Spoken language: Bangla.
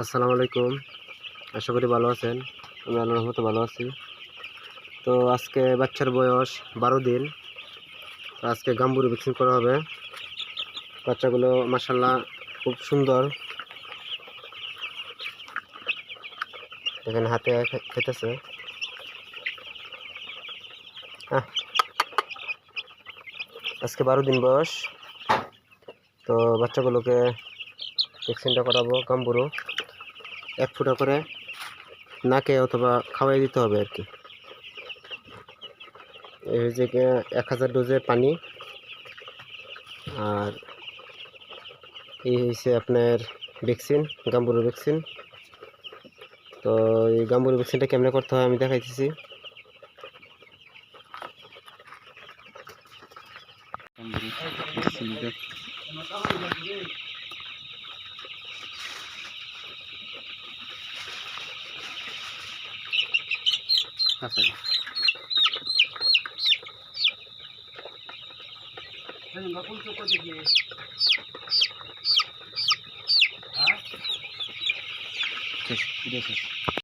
আসসালামু আলাইকুম। আশা করি ভালো আছেন। আমি আল্লাহর রহমতে ভালো আছি। তো আজকে বাচ্চার বয়স বারো দিন। আজকে গাম্বুরি ভ্যাকসিন করা হবে। বাচ্চাগুলো মাসাল্লাহ খুব সুন্দর। এখানে হাতে খেতেছে। আজকে বারো দিন বয়স। তো বাচ্চাগুলোকে ভ্যাকসিনটা করাবো গাম্বুরু এক ফুটা করে নাকে অথবা খাওয়াই দিতে হবে আর কি। এই হচ্ছে এক হাজার ডোজের পানি। আর এই হয়েছে আপনার ভ্যাকসিন গাম্বুরু ভ্যাকসিন। তো এই গাম্বুরু ভ্যাকসিনটা কেমনে করতে হয় আমি দেখাইতেছি। なっています。Ayun, bakul ko pa dito. Ha? Sis, sis.